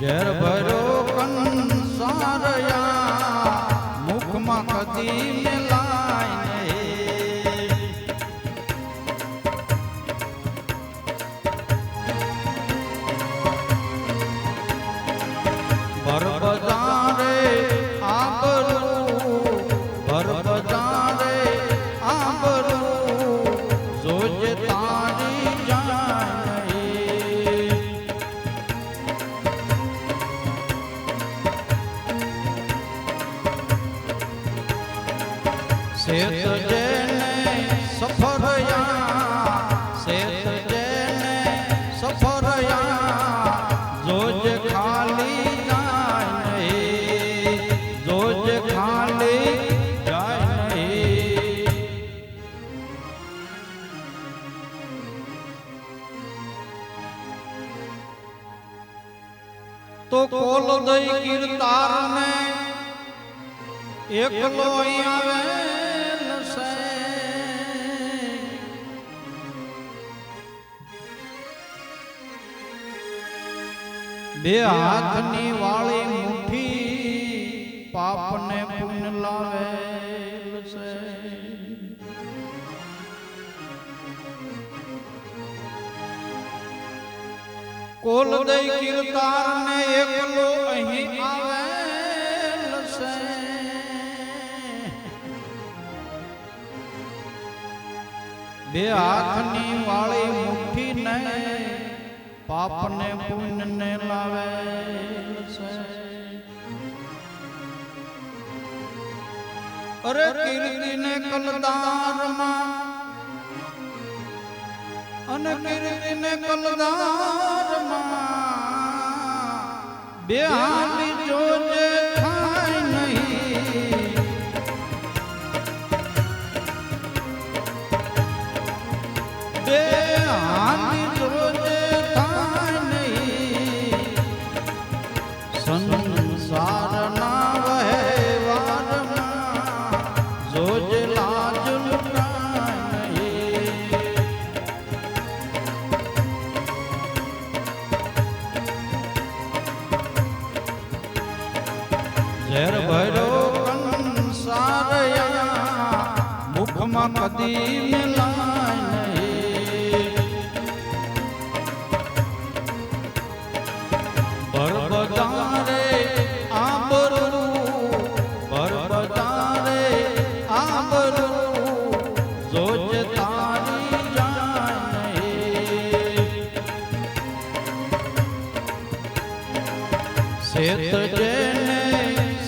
ઝેર ભરો કંસારયા મુખમાં કદી મેલાય બજારે આબરૂ ભર બજારે આબરૂ જોજે તો કોલ દઈ કીર્તાર ને એકલો આવે બે હાથની વાળી મુઠ્ઠી પાપને પુણ્ય લાવેલ કોલ દઈ કીર્તાર ને એકલો અહીં આવે બે હાથની વાળી મુઠ્ઠી ને પાપને પુણ્ય ને લાવેલ છે. અરે કીર્તિને કલદારમાં અને કીર્તિને કલદારમાં બે હાલી જોજે ઝેર ભર્યો કંસારયા મુખમાં કદી મિલાય નહીં ભર બજારે આંબરું ભર બજારે આંબરું જોજ તારી જાય નહીં શેત જેને સફરયા શેત જેને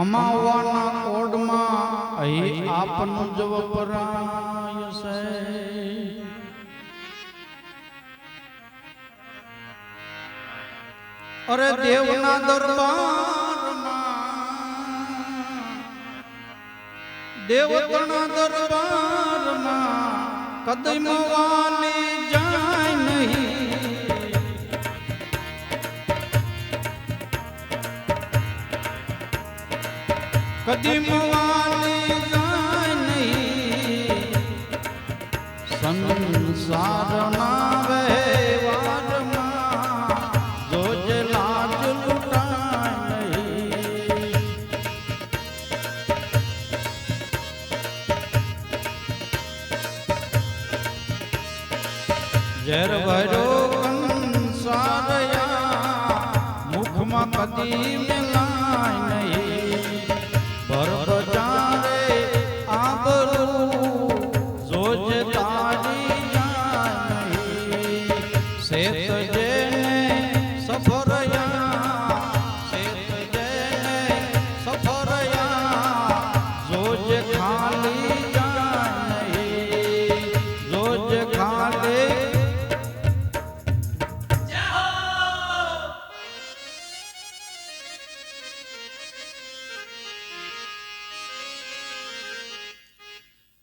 કમાવાના કોડમાં અહીં આપનું જ વપરાય છે. અરે દેવના દરબારમાં દેવતના દરબારમાં કદમ કદી મવાલી જાય નહીં સંસારના વહેવારમાં જોજ લાજ લૂટાય કદી મિલાય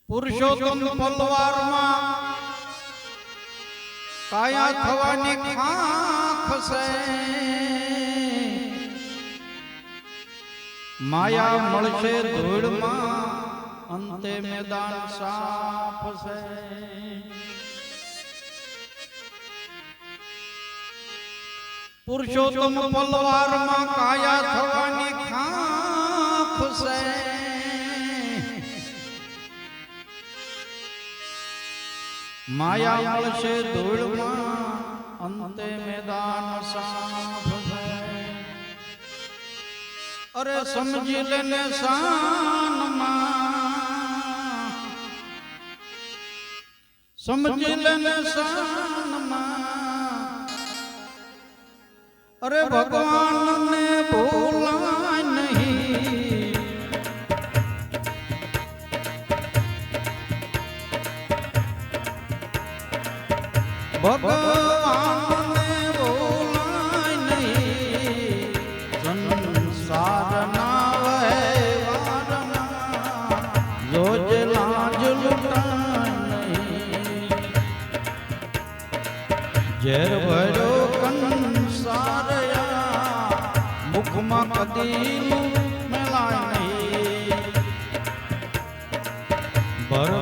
પુરુષોત્તમ પલવારમાં કાયા થવાની ખાખ છે માયા મળશે ધૂળમાં અંતે મેદાન સાફ છે પુરુષોત્તમ પલવારમાં કાયા થવાની ખાખ છે માયા મળશે ધૂળમાં અંતે મેદાન સાફ છે અરે સમજી લેને શાનમાં સમજી લેને શાનમાં અરે ભગવાનને ભગવાનને ભૂલાય નહીં સંસારના વહેવારના જોજ લાજ લૂંટાય નહીં ઝેર ભર્યો કંસારયા મુખમાં કદી મેલાય નહીં ભર